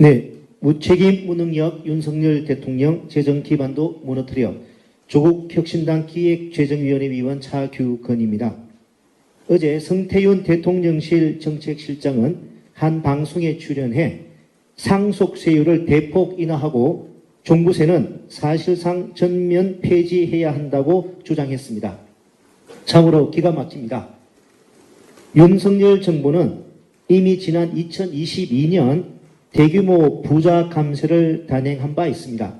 네, 무책임 무능력 윤석열 대통령 재정 기반도 무너뜨려 조국 혁신당 기획재정위원회 위원 차규건입니다. 어제 성태윤 대통령실 정책실장은 한 방송에 출연해 상속세율을 대폭 인하하고 종부세는 사실상 전면 폐지해야 한다고 주장했습니다. 참으로 기가 막힙니다. 윤석열 정부는 이미 지난 2022년 대규모 부자 감세를 단행한 바 있습니다.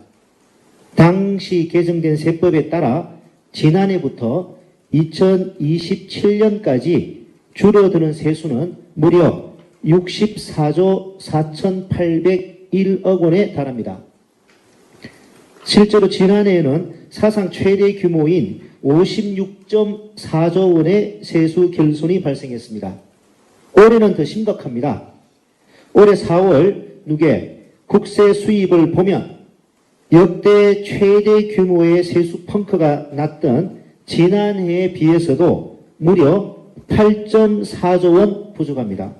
당시 개정된 세법에 따라 지난해부터 2027년까지 줄어드는 세수는 무려 64조 4,801억 원에 달합니다. 실제로 지난해에는 사상 최대 규모인 56.4조 원의 세수 결손이 발생했습니다. 올해는 더 심각합니다. 올해 4월 누계 국세 수입을 보면 역대 최대 규모의 세수 펑크가 났던 지난해에 비해서도 무려 8.4조 원 부족합니다.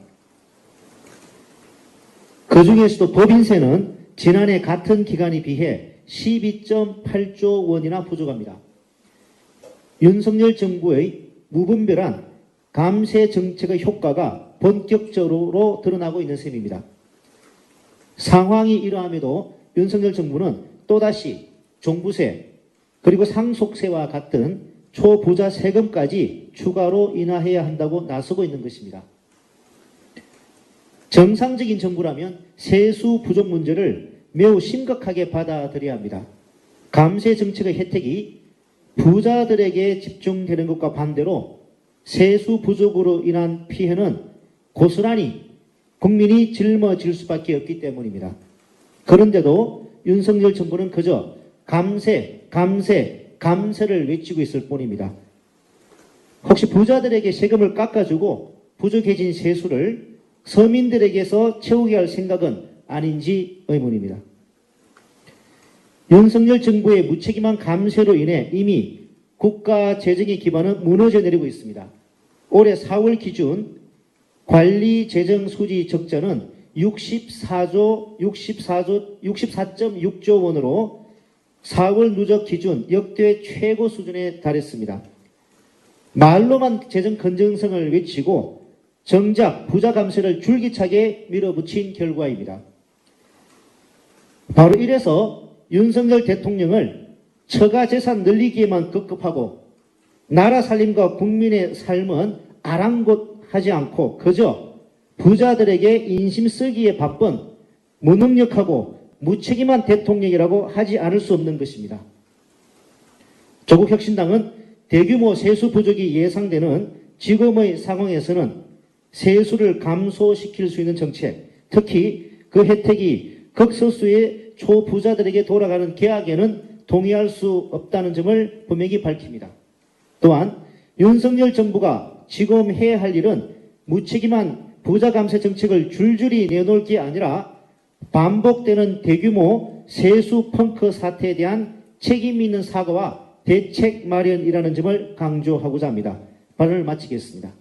그 중에서도 법인세는 지난해 같은 기간에 비해 12.8조 원이나 부족합니다. 윤석열 정부의 무분별한 감세 정책의 효과가 본격적으로 드러나고 있는 셈입니다. 상황이 이러함에도 윤석열 정부는 또다시 종부세 그리고 상속세와 같은 초부자 세금까지 추가로 인하해야 한다고 나서고 있는 것입니다. 정상적인 정부라면 세수 부족 문제를 매우 심각하게 받아들여야 합니다. 감세 정책의 혜택이 부자들에게 집중되는 것과 반대로 세수 부족으로 인한 피해는 고스란히 국민이 짊어질 수밖에 없기 때문입니다. 그런데도 윤석열 정부는 그저 감세, 감세, 감세를 외치고 있을 뿐입니다. 혹시 부자들에게 세금을 깎아주고 부족해진 세수를 서민들에게서 채우게 할 생각은 아닌지 의문입니다. 윤석열 정부의 무책임한 감세로 인해 이미 국가 재정의 기반은 무너져 내리고 있습니다. 올해 4월 기준 관리 재정 수지 적자는 64조 64조 64.6조 원으로 4월 누적 기준 역대 최고 수준에 달했습니다. 말로만 재정 건전성을 외치고 정작 부자 감세를 줄기차게 밀어붙인 결과입니다. 바로 이래서 윤석열 대통령을 처가 재산 늘리기에만 급급하고 나라 살림과 국민의 삶은 아랑곳 하지 않고 그저 부자들에게 인심 쓰기에 바쁜 무능력하고 무책임한 대통령이라고 하지 않을 수 없는 것입니다. 조국 혁신당은 대규모 세수 부족이 예상되는 지금의 상황에서는 세수를 감소시킬 수 있는 정책, 특히 그 혜택이 극소수의 초부자들에게 돌아가는 계약에는 동의할 수 없다는 점을 분명히 밝힙니다. 또한 윤석열 정부가 지금 해야 할 일은 무책임한 부자 감세 정책을 줄줄이 내놓을 게 아니라 반복되는 대규모 세수 펑크 사태에 대한 책임 있는 사과와 대책 마련이라는 점을 강조하고자 합니다. 발언을 마치겠습니다.